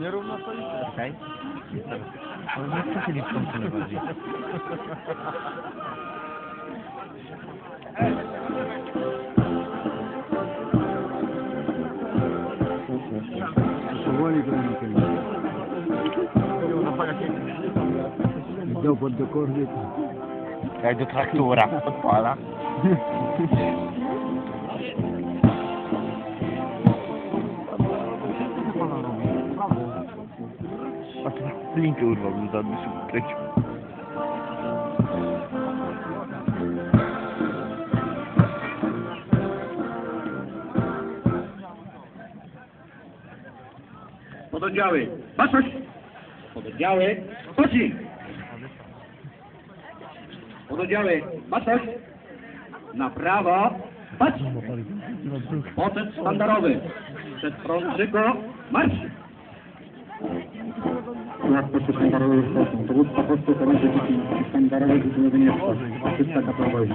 Nie równo stoicie. Okej. Ale nie wstawili w końcu nie bardziej. Powoli kręcę. Idą pod do kordy. Daj do traktura, odpala. A ty linkę urwał, za szybko kręcił. Pododdziały, baczność! Pododdziały, pocznij! Pododdziały, baczność! Na prawo, patrz! Poczet sztandarowy. Przed front ayakta çıkanlara uyuşmasın. Durup kapat tutanı gözükmesin. İnsanlara ve gücüne güneş var. Açıkta kapalı.